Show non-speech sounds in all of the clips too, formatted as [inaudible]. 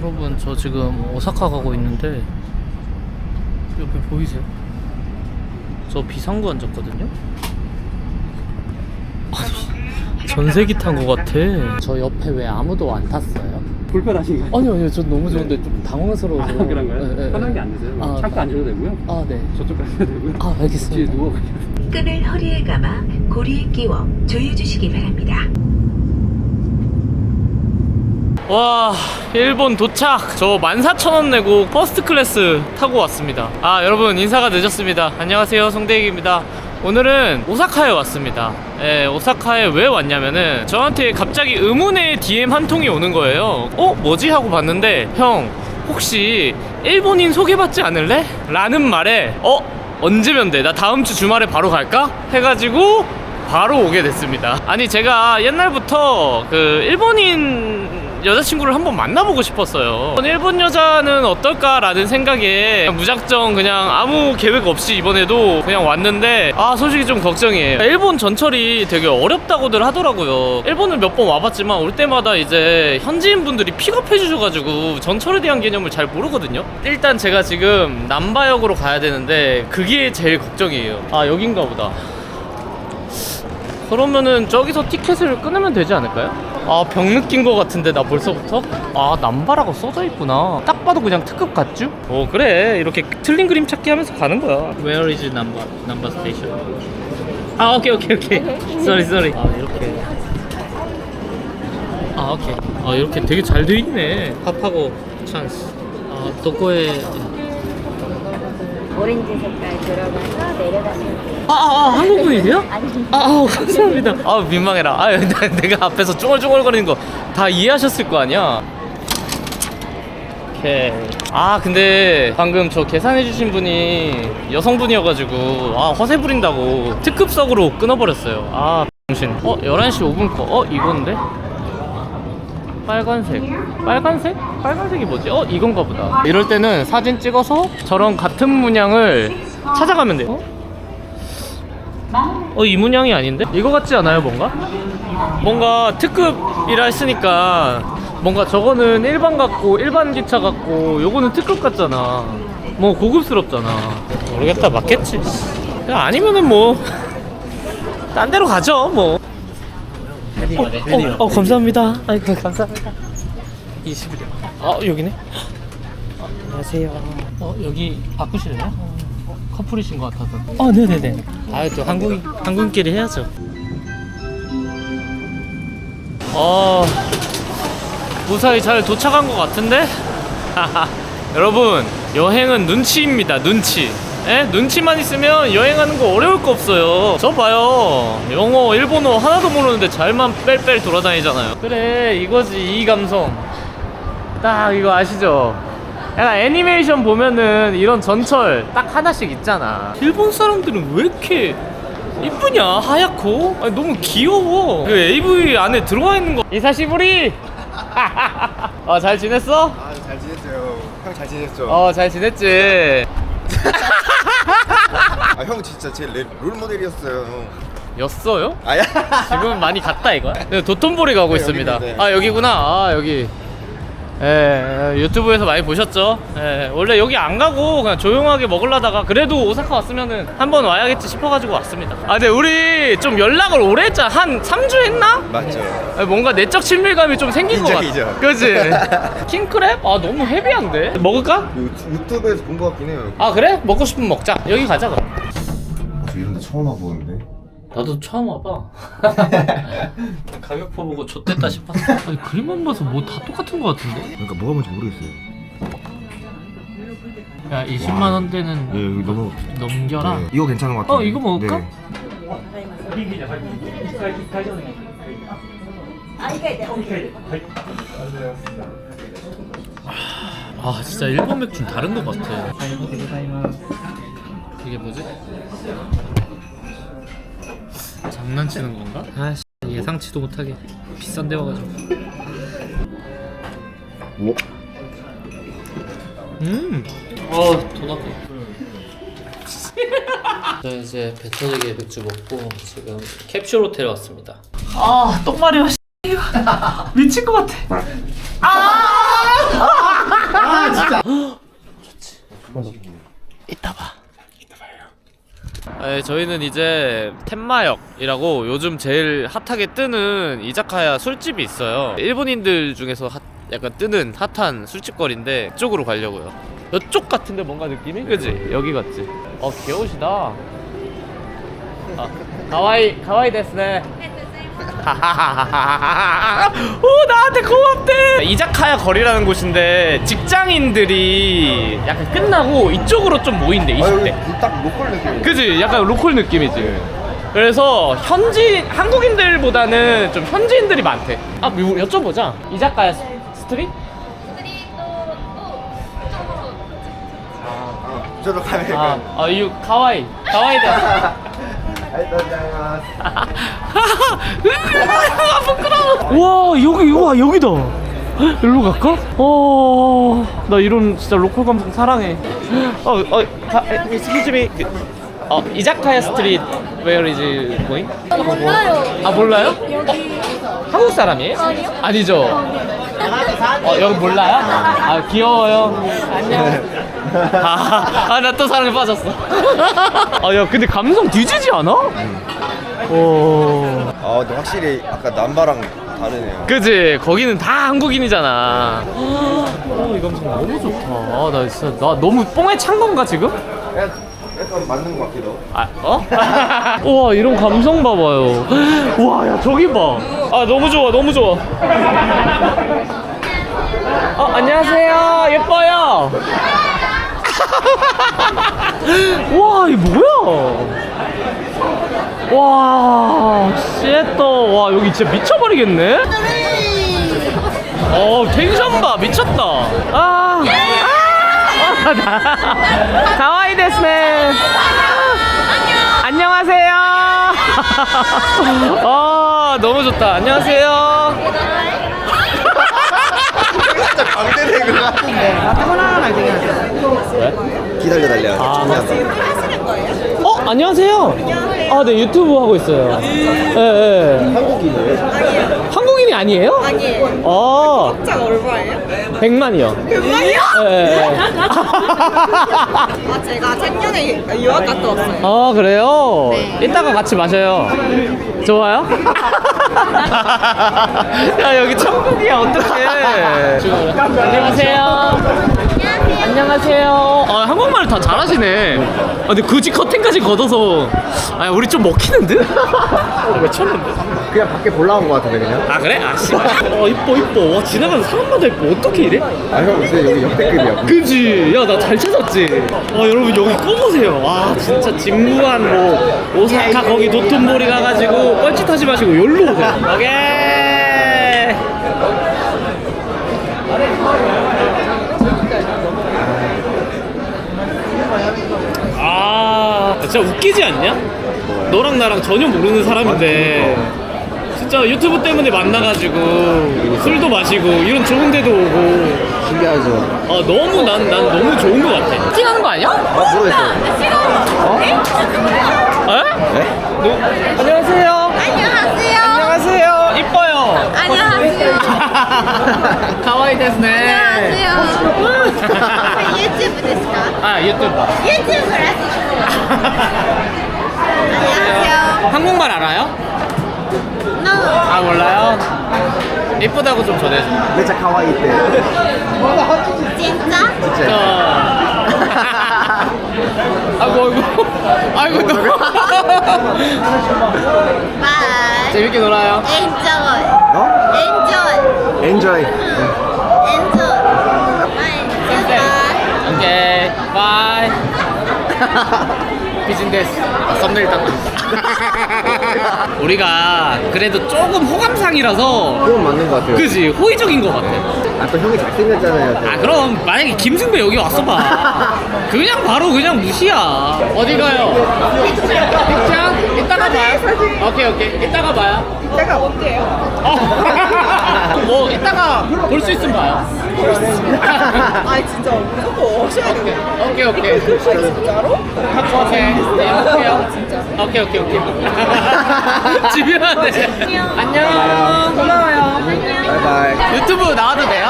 여러분 저 지금 오사카 가고 있는데 옆에 보이세요? 저 비상구 앉았거든요? 아니 전세기 탄것 같아 저 옆에 왜 아무도 안 탔어요? 불편하신가요? 아니요 아니요 전 너무 좋은데 좀 당황스러워서 아, 그런가요? 네, 네, 편하게 네. 앉으세요. 아, 창고 앉으셔도 되고요. 아네 저쪽 가셔도 되고요. 아 뒤에 알겠습니다 누워 계세요. 끈을 허리에 감아 고리에 끼워 조여주시기 바랍니다. 와 일본 도착 저 14,000원 내고 퍼스트 클래스 타고 왔습니다 아 여러분 인사가 늦었습니다 안녕하세요 송대익입니다 오늘은 오사카에 왔습니다 예, 오사카에 왜 왔냐면은 저한테 갑자기 의문의 DM 한 통이 오는 거예요 어? 뭐지? 하고 봤는데 형 혹시 일본인 소개받지 않을래? 라는 말에 어? 언제면 돼? 나 다음 주 주말에 바로 갈까? 해가지고 바로 오게 됐습니다. 아니 제가 옛날부터 그 일본인 여자친구를 한번 만나보고 싶었어요. 일본 여자는 어떨까라는 생각에 무작정 그냥 아무 계획 없이 이번에도 그냥 왔는데 아 솔직히 좀 걱정이에요. 일본 전철이 되게 어렵다고들 하더라고요. 일본을 몇 번 와봤지만 올 때마다 이제 현지인 분들이 픽업해 주셔가지고 전철에 대한 개념을 잘 모르거든요. 일단 제가 지금 남바역으로 가야 되는데 그게 제일 걱정이에요. 아 여긴가 보다. 그러면은 저기서 티켓을 끊으면 되지 않을까요? 아 병 느낀 것 같은데 나 벌써부터? 아 남바라고 써져 있구나. 딱 봐도 그냥 특급 같죠? 어 그래. 이렇게 틀린 그림 찾기 하면서 가는 거야. Where is number, number station? 아 오케이 오케이 오케이. [laughs] Sorry sorry. 아 이렇게. 아 오케이. 아 이렇게 되게 잘 돼 있네. 팝하고 찬스. 아 도코에 오렌지 색깔 들어가서 내려가시면 돼요. 아, 아, 아 한국 분이세요? 아니, 아, 아 감사합니다. 아 민망해라. 아 [laughs] 내가 앞에서 쭈글쭈글거리는 거 다 이해하셨을 거 아니야. 오케이. 아 근데 방금 저 계산해주신 분이 여성분이어가지고 아 허세 부린다고 특급석으로 끊어버렸어요. 아 정신. 어 11시 5분 거. 어 이건데? 빨간색. 빨간색? 빨간색이 뭐지? 어 이건가 보다. 이럴 때는 사진 찍어서 저런 같은 문양을 찾아가면 돼요. 어, 이 문양이 아닌데? 이거 같지 않아요, 뭔가? 뭔가 특급이라 했으니까 뭔가 저거는 일반 같고 일반 기차 같고 요거는 특급 같잖아. 뭐 고급스럽잖아. 모르겠다, 맞겠지. 아니면은 뭐. [laughs] 딴 데로 가죠, 뭐. 어, 어, 어, 감사합니다. 아이고, 감사합니다. 20일. 아, 여기네. 어, 안녕하세요. 어, 여기 바꾸실래요? 어, 커플이신 것 같아서. 어, 네네네. 아, 또 한국, 한국끼리 해야죠. 어, 무사히 잘 도착한 것 같은데? 여러분, 여행은 눈치입니다, 눈치. 에? 눈치만 있으면 여행하는 거 어려울 거 없어요. 저 봐요. 영어, 일본어 하나도 모르는데 잘만 뺄뺄 돌아다니잖아요. 그래, 이거지, 이 감성. 딱 이거 아시죠? 약간 애니메이션 보면은 이런 전철 딱 하나씩 있잖아. 일본 사람들은 왜 이렇게 이쁘냐 하얗고 아니, 너무 귀여워. 그 AV 안에 들어와 있는 거. 이사시부리. [laughs] 어 잘 지냈어? 아, 잘 지냈어요. 형 잘 지냈죠? 어 잘 지냈지. [laughs] 아, 형 진짜 제롤 모델이었어요. 였어요? 아야. 지금 많이 갔다 이거야? [laughs] 네, 도톤보리 가고 네, 있습니다. 여기입니다. 아 여기구나. 아 여기. 예, 예, 유튜브에서 많이 보셨죠? 예, 원래 여기 안 가고 그냥 조용하게 먹으려다가 그래도 오사카 왔으면은 한번 와야겠지 싶어가지고 왔습니다. 아, 근데 우리 좀 연락을 오래 했잖아. 한 3주 했나? 맞죠. 예, 뭔가 내적 친밀감이 좀 생긴 것 같아. 인정이죠. 그지? [laughs] 킹크랩? 아, 너무 헤비한데? 먹을까? 유, 유튜브에서 본 것 같긴 해요. 아, 그래? 먹고 싶으면 먹자. 여기 가자, 그럼. 저 이런 데 처음 와보는데. 나도 처음 와봐. [laughs] 가격표 보고 좆됐다 싶었어. 아니, 그림만 봐서 뭐 다 똑같은 것 같은데? 그러니까 뭐가 뭔지 모르겠어요. 야, 20만 원대는 예, 여기 너무. 넘겨라. 네, 이거 괜찮은 것 같아요. 어, 이거 먹을까? 네. 아, 진짜 일본 맥주 는 다른 것 같아. 이게 뭐지? 장난치는 건가? 아, 씨, 예상치도 못하게 비싼 데 와가지고. 오. 음. 어, 돈 아까. 저 이제 배터리게 맥주 먹고 지금 캡슐 호텔에 왔습니다. 아, 똥마려. 미친 것 같아. 아! [gasps] 이따 봐. 네, 저희는 이제 텐마역이라고 요즘 제일 핫하게 뜨는 이자카야 술집이 있어요. 일본인들 중에서 핫, 약간 뜨는 핫한 술집거리인데 이쪽으로 가려고요. 이쪽 같은데 뭔가 느낌이? 그지? 여기 같지? 어 귀여우시다. 아, 가와이 가와이 데스네. [laughs] 오 나한테 고맙대. 이자카야 거리라는 곳인데 직장인들이 약간 끝나고 이쪽으로 좀 모인대 20대. 딱 로컬 느낌. 그지? 약간 로컬 느낌이지. 그래서 현지 한국인들보다는 좀 현지인들이 많대. 아 뭐, 여쭤보자. 이자카야 스- 스트릿? 아, 저도 가면 아, 아, 이 가와이. 가와이 데스 알다 자마스. 아, 부끄러워. 와 여기 와 여기다. 일로 갈까? 어, 나 이런 진짜 로컬 감성 사랑해. 어, 어, 가, excuse me. 그, 어, 이자카야 스트릿 where is it going? 몰라요. 아 몰라요? 여기 한국 사람이에요? 아니요. 아니죠. 어 여기 몰라요? 아 귀여워요. 안녕. 아 나 또 사랑에 빠졌어. 아 야 근데 감성 뒤지지 않아? 오. 아, 근데 확실히 아까 남바랑 다르네요. 그지 거기는 다 한국인이잖아. 어, 이 감성 너무 좋다. 아, 나 진짜 나 너무 뽕에 찬 건가 지금? 약간, 약간 맞는 것 같기도. 아, 어? [laughs] 우와, 이런 감성 봐봐요. 우와, 야, 저기 봐. 아, 너무 좋아, 너무 좋아. 어, 안녕하세요. 예뻐요. [laughs] 와, 이 뭐야? 와, 쉣또 와, 여기 진짜 미쳐버리겠네? 어, 텐션 봐, 미쳤다. 아, 아, 나. 가와이 데스네. 안녕하세요. 아, [laughs] 너무 좋다. 안녕하세요. 진짜 강제된 것 같은데. 기다려 달려. 아, 준비한다. 어, 안녕하세요. 아, 네, 유튜브 하고 있어요. 예, 예. 한국인이에요? 한국인이 아니에요? 아니에요. 아, 숫자가 얼마예요? 100만이요. 백만이요? 예, 예. 아 제가 작년에 유학 갔다 왔어요. 아, 그래요? 이따가 같이 마셔요. 좋아요? [laughs] 야, 여기 천국이야, 어떡해. 안녕하세요. 안녕하세요. 아, 한국말 다 잘하시네. 아, 근데 굳이 커튼까지 걷어서. 아, 우리 좀 먹히는데? 왜 쳤는데? 그냥 밖에 볼라 온것 같은데, 그냥? 아, 그래? 아, 씨. 어, 이뻐, 이뻐. 와, 지나가는 사람마다 이뻐. 어떻게 이래? 아, 형, 근데 여기 역대급이야. 그지? 야, 나 잘 찾았지? 아, 여러분, 여기 꺼보세요. 와, 진짜 진부한 뭐, 오사카 거기 도톤보리 가가지고 뻘짓하지 마시고, 여기로 오세요. 오케이. 아, 진짜 웃기지 않냐? 너랑 나랑 전혀 모르는 사람인데. 진짜 유튜브 때문에 만나가지고 술도 마시고 이런 좋은 데도 오고 신기하죠? 아 너무 난, 난 너무 좋은 것 같아 팅하는 거 아니야? 아, 모르겠어요. 에? 네? 너, 안녕하세요. 안녕하세요 이뻐요 안녕하세요. 가와이 데스네 안녕하세요. [laughs] 유튜브 ですか? 아 유튜브 유튜브 [laughs] 안녕하세요. 한국말 알아요? 아 몰라요? 이쁘다고 좀 전해줘 진짜 가와이 때. 진짜? 저... [laughs] 아이고 아이고 아이고 너. 재밌게 놀아요 Enjoy. 어? Enjoy. 엔조이. Enjoy. 바이. 바이. 오케이 바이 [laughs] 비즈니스 아, 썸네일 딱 [laughs] 우리가 그래도 조금 호감상이라서 그건 맞는 것 같아요. 그지 호의적인 것 같아 아, 또 형이 잘생겼잖아요. 아 그럼 만약에 김승배 여기 왔어 봐 그냥 바로 그냥 무시야 어디 가요? 픽장? 이따가 봐요 오케이 오케이 이따가 봐요 제가 언제요? 어. [laughs] 뭐 이따가 볼 수 있으면 봐요 아 진짜 무조건 오셔야 돼요. 오케이 오케이 진짜로? 오케이 네, 할게요 오케이 오케이 오케이 [laughs] 집요하네 안녕 고마워요 바이바이. 유튜브 나와도 돼요?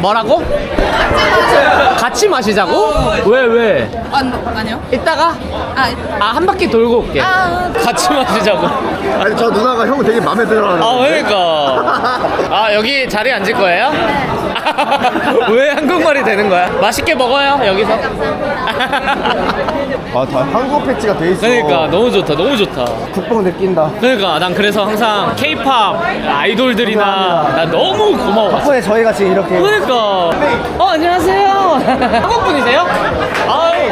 뭐라고? 같이 마시자고? 왜 왜? 아, 아니요. 이따가 아, 아 한 바퀴 돌고 올게. 같이 마시자고. 아니 저 누나가 형 되게 마음에 들어하는 아 그러니까. [laughs] 아 여기 자리에 앉을 거예요? 왜 한국말이 되는 거야? 맛있게 먹어요 여기서. 아 다 [laughs] 한국 패치가 돼 있어 그러니까 너무 좋다 너무 좋다. 국뽕 느낀다 그러니까 난 그래서 항상 K-팝 아이돌들이나 나 너무 고마워. 덕분에 저희가 지금 이렇게 그러니까. 어 안녕하세요. [laughs] 한국 분이세요? 아유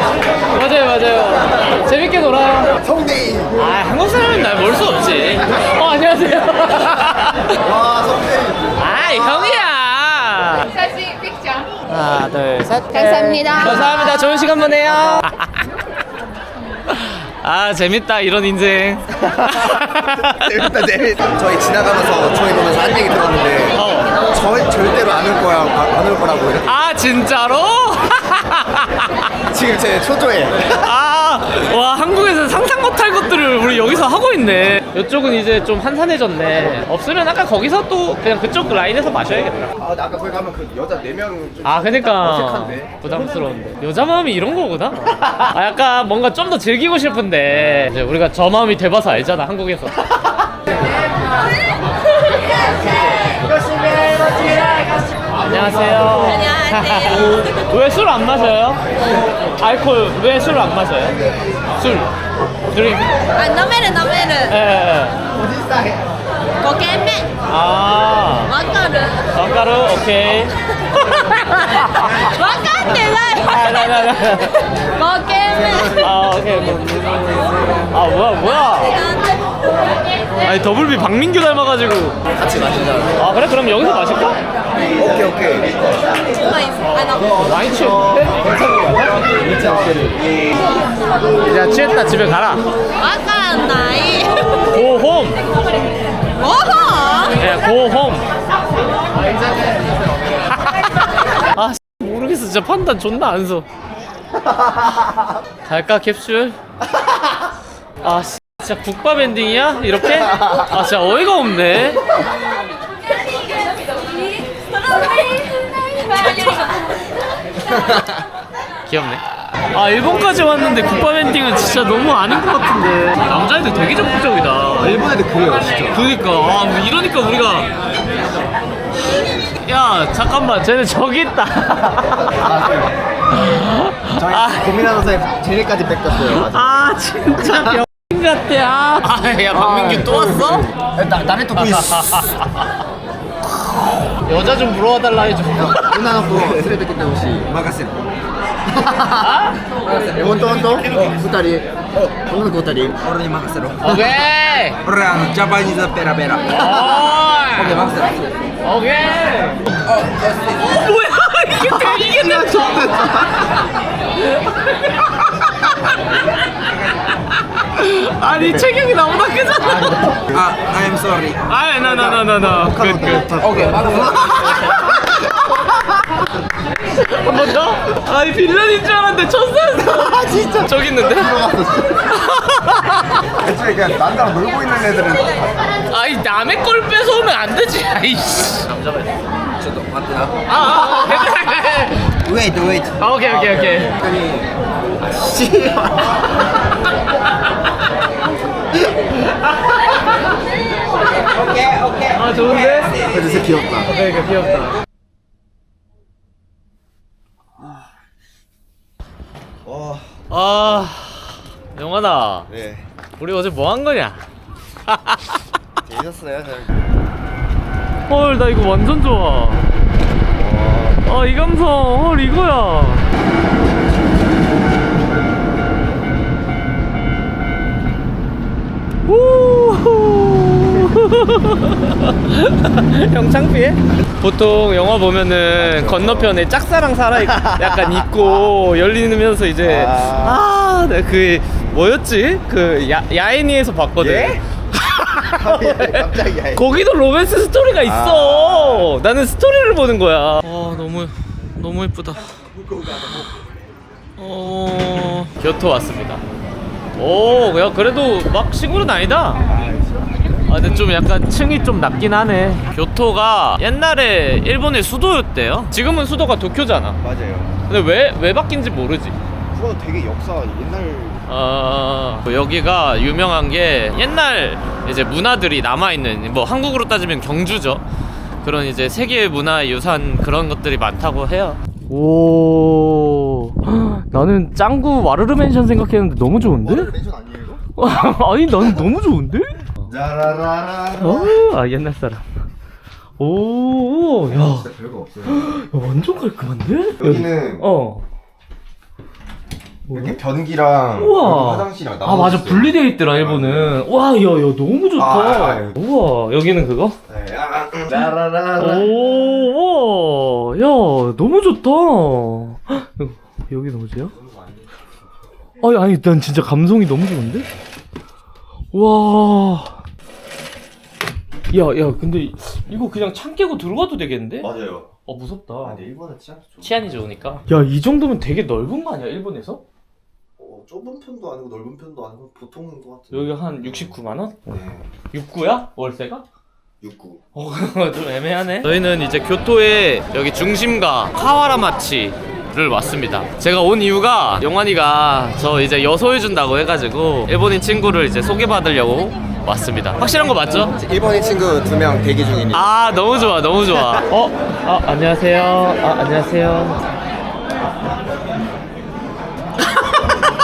맞아요 맞아요. 재밌게 놀아요. 성대인 아 한국 사람은 날 모를 수 없지. 어 안녕하세요. [laughs] 와 성대인 아 형이야. 사진 픽처. 하나 둘 셋. 감사합니다. 감사합니다. 좋은 시간 보내요. 아 재밌다 이런 인생. 재밌다 재밌다 저희 지나가면서 저희 보면서 한 얘기 들었는데 어. 저 절대로 안 올 거야 안 올 거라고 이렇게. 아 진짜로? [laughs] 지금 제 초조해 아, 와, 한국에서 상상 못할 것들을 우리 여기서 하고 있네. 이쪽은 이제 좀 한산해졌네. 없으면 아까 거기서 또 그냥 그쪽 라인에서 마셔야겠다. 아 근데 아까 거기 가면 그 여자 4명 좀 아, 그니까. 어색한데? 부담스러운데. 여자 마음이 이런 거구나? 아, 약간 뭔가 좀 더 즐기고 싶은데. 이제 우리가 저 마음이 돼봐서 알잖아, 한국에서. [laughs] 안녕하세요. 안녕하세요. 왜 술 안 마셔요? 알코올 왜술 안 마셔요? 술. 드링. 아, 너메르, 너메르. 예, 예. 고개매. 아, 와카르. 젓가루 오케이. [laughs] 와카르 아, 나, 나, 나. 고개매. 아, 오케이. 아, 뭐야, 뭐야. 아니, 더블비 박민규 닮아가지고. 같이 마시자 아, 그래? 그럼 여기서 마실까? 오케이 오케이 많이 취했는데? 야, 취했다. 집에 가라. 와카르 나이. 고홈. 오호. 예, 고홈. [laughs] 아, 모르겠어. 진짜 판단 존나 안 서. 갈까, 캡슐? [laughs] 아, 씨, 진짜 국밥 엔딩이야? 이렇게? 아, 진짜 어이가 없네. 귀엽네. 아, 일본까지 왔는데 국밥 엔딩은 진짜 너무 아닌 것 같은데. 남자애들 되게 적극적이다. 일본 애들 그래요 진짜 그니까 아 뭐 이러니까 우리가 야 잠깐만 쟤네 저기 있다 저희 아. 고민하는 사이 제일까지 뺏겼어요 아 진짜 박명준 같아. 아. 아 야, 박명규 또 왔어? 아, 나, 나를 또 [laughs] 여자 좀 물어와달라 해줘. 누나 놓고 네. 스레드 깼다 혹시. 막았어 원또원또 구다리. 오늘 구다리. 오늘 막았어 오케이. 오랑 자바니자 베라베라. 오케이 막았어 오케이. 어, 뭐야? 이게 되게 이게 나 좋다. 아, [laughs] [laughs] 아니 체격이 나보다 크잖아. 아, I'm sorry. 아, no no no no no. Good good. 오케이, 한번 더? 아니 빌런인 줄 알았는데 천사였어. 아 진짜. 저기 있는데? 애초에 그냥 남자랑 놀고 있는 애들은 아이 남의 걸 뺏어오면 안 되지. 아이씨. 저도 맞나? 아, 아, 아 Wait, wait. 아, 오케이 오케이 오케이. 아니, 씨발. 오케이 오케이. 씨아 좋은데? 진짜 귀엽다. 그러니까 귀엽다. 와 아 영환아. 네. 우리 어제 뭐 한 거냐? 재밌었어요 헐나 이거 완전 좋아. 아이 감성. 헐 이거야 형 창피해? [laughs] 보통 영화 보면은 건너편에 짝사랑 살아 약간 있고 열리면서 이제 아. 아그 뭐였지? 그 야, 야애니에서 봤거든. 예? [laughs] 갑자기 야애니. 거기도 로맨스 스토리가 있어. 나는 스토리를 보는 거야. 아 너무 너무 예쁘다. 어. 교토 왔습니다 오 야, 그래도 막 시골은 아니다. 아 근데 좀 약간 층이 좀 낮긴 하네. 교토가 옛날에 일본의 수도였대요. 지금은 수도가 도쿄잖아. 맞아요. 근데 왜, 왜 바뀐지 모르지. 그거 되게 역사 옛날. 어, 여기가 유명한 게 옛날 이제 문화들이 남아있는 뭐 한국으로 따지면 경주죠. 그런 이제 세계 문화 유산 그런 것들이 많다고 해요 오 [gasps] 나는 짱구 와르르 맨션 생각했는데 너무 좋은데? 멘션 아니에요 이거? [laughs] 아니 난 너무 좋은데? 라라라라. 어, 아 옛날 사람. 오, 야, 진짜 별거 없어요. [gasps] 야, 완전 깔끔한데? 여기는 어. 이렇게 변기랑 우와. 화장실이랑 아 맞아 나눠줬어요. 분리되어 있더라 일본은. 와, 야, 야 너무 좋다. 아, 아, 아. 우와, 여기는 그거? 네, 아, 라라라라. 오, 와, 야 너무 좋다. 헉, 여기는 뭐지요? 아니, 아니, 난 진짜 감성이 너무 좋은데? 와. 야, 야, 근데 이거 그냥 창 깨고 들어가도 되겠는데? 맞아요. 어, 무섭다. 아, 근데 일본은 치안이 좋으니까. 야, 이 정도면 되게 넓은 거 아니야, 일본에서? 어, 좁은 편도 아니고 넓은 편도 아니고 보통인 것 같아요. 여기 한 69만 원? 네. 69야? 월세가? 69. 어, [laughs] 좀 애매하네. 저희는 이제 교토의 여기 중심가 카와라마치 를 왔습니다. 제가 온 이유가 영환이가 저 이제 여소해 준다고 해가지고 일본인 친구를 이제 소개받으려고 왔습니다. 확실한 거 맞죠? 일본인 친구 두 명 대기 중이니. 아 너무 좋아 너무 좋아. [laughs] 어? 아 안녕하세요. 아 안녕하세요.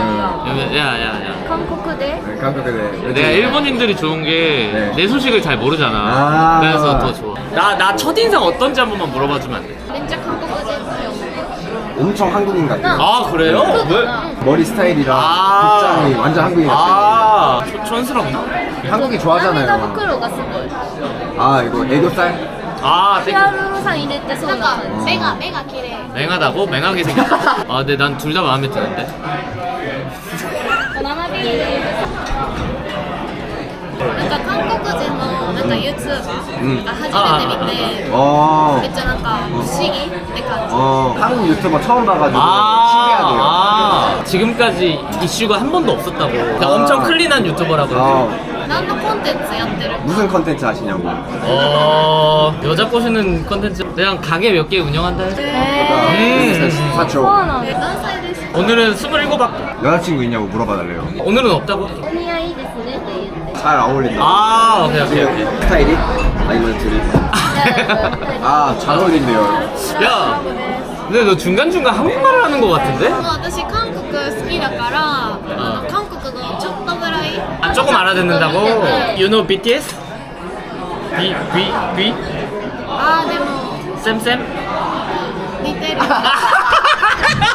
名。有名なんだ 야야야 韓国で 韓国で。 내가 일본인들이 좋은 게 네. 내 소식을 잘 모르잖아 아. 그래서 더 좋아 나, 나 첫인상 어떤지 한 번만 물어봐 주면 안 돼? めっちゃ韓国人って思う 엄청 한국인 같아요. 아 그래요? 왜? 머리 스타일이랑 아. 복장이 완전 한국인 같아요. 아 촌- 촌스럽나? 한국이 涙 좋아하잖아요. 袋がすごい 아 이거 애교살? 아 ヒアルロン酸入れてそうな感じ目が目が綺麗 맹하다고? 맹하게 생겼다 아 근데 난 둘 다 마음에 드는데 生ビール なんか韓国人のなんか YouTuber が初めて見て、 어. めっちゃなんか不思議って感じ 어. 한국 유튜버 처음 봐가지고 신기하대요. 아, 아 지금까지 이슈가 한 번도 없었다고 그냥 아. 엄청 클린한 유튜버라고 어. 何のコンテンツやってる 무슨 컨텐츠 하시냐고. 어 여자 꼬시는 컨텐츠 그냥 가게 몇 개 운영한다 해서 음. そう 사초. なんだ何歳ですか 오늘은 27밖에 여자친구 있냐고 물어봐달래요. 오늘은 없다고? お似合いですねって言って 잘 어울린다. 아 오케이 오케이 오케이 스타일이? 아니면 둘이? [laughs] 아, 잘 어울린대요. 야 근데 너 중간중간 한국말을 하는 거 같은데? もう私韓国好きだからあの韓国のちょっとぐらい 아 조금 알아듣는다고? ちょっと見てて You know BTS? B B B あーでも 쌤쌤? [laughs] 似てる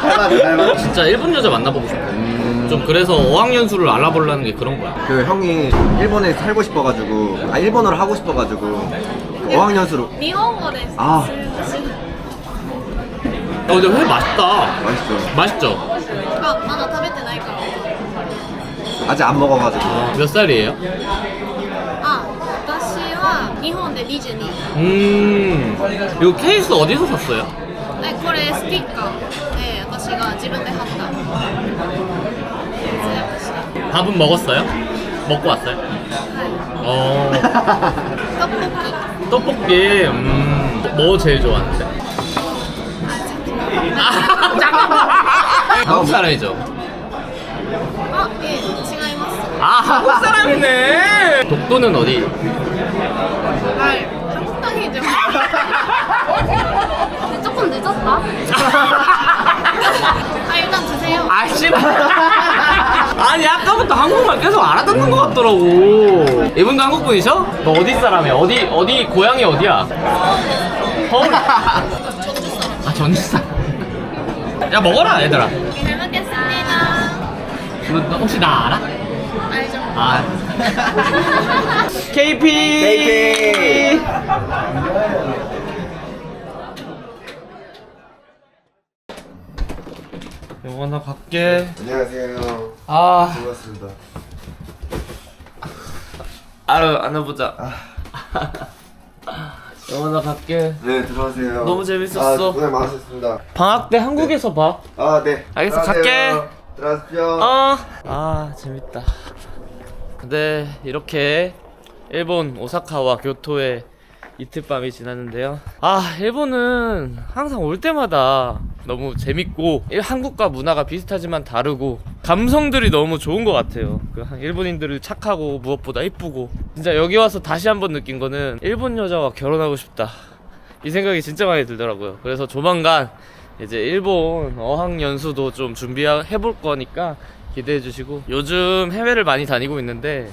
닮았, 닮았. 진짜 일본 여자 만나보고 싶어 좀 그래서 어학연수를 알아보려는 게 그런 거야 그 형이 일본에 살고 싶어가지고, 아, 일본어를 하고 싶어가지고, 어학연수로. 日本語ですあするし 어 근데 회 맛있다 맛있죠. 맛있죠? あまだ食べてないから 아직 안 먹어가지고. 몇 살이에요? あ私は日本で22 음 이거 케이스 어디서 샀어요? えこれスティッカーで 私が自分で貼った節約して 밥은 먹었어요? 먹고 왔어요? は 어 い[laughs] 떡볶이 떡볶이 음, 뭐 제일 좋아하는데? 아 잠깐만 [laughs] 한국 사람이죠? あええ違います 아 한국 사람이네 독도는 어디? はい한국 땅이죠 [laughs] 조금 늦었다? 아 일단 드세요. 아 씨발 아니 아까부터 한국말 계속 알아듣는 것 같더라고. 이분도 한국 분이셔? 너 어디 사람이야? 어디 어디 고향이 어디야? 서울. 아 전주 사람 야 먹어라 얘들아. 잘 먹겠습니다. 너, 너 혹시 나 알아? 알죠. 아. [laughs] KP KP. 영원아 갈게. 안녕하세요. 아, 반갑습니다. 아유 안아보자. [laughs] 영원아 갈게. 네, 들어오세요. 너무 재밌었어. 아, 고생 많으셨습니다. 방학 때 한국에서 봐. 아, 네. 알겠어, 들어가세요. 갈게. 들어가십시오. 어. 아 재밌다. 네 이렇게 일본 오사카와 교토의 이틀 밤이 지났는데요. 아 일본은 항상 올 때마다 너무 재밌고 일- 한국과 문화가 비슷하지만 다르고 감성들이 너무 좋은 것 같아요. 그 한- 일본인들을 착하고 무엇보다 이쁘고 진짜 여기 와서 다시 한번 느낀 거는 일본 여자와 결혼하고 싶다. 이 생각이 진짜 많이 들더라고요. 그래서 조만간 이제 일본 어학 연수도 좀 준비해 볼 거니까 기대해 주시고 요즘 해외를 많이 다니고 있는데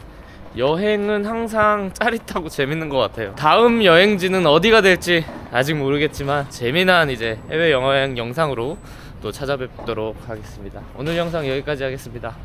여행은 항상 짜릿하고 재밌는 것 같아요. 다음 여행지는 어디가 될지 아직 모르겠지만 재미난 이제 해외 여행 영상으로 또 찾아뵙도록 하겠습니다. 오늘 영상 여기까지 하겠습니다.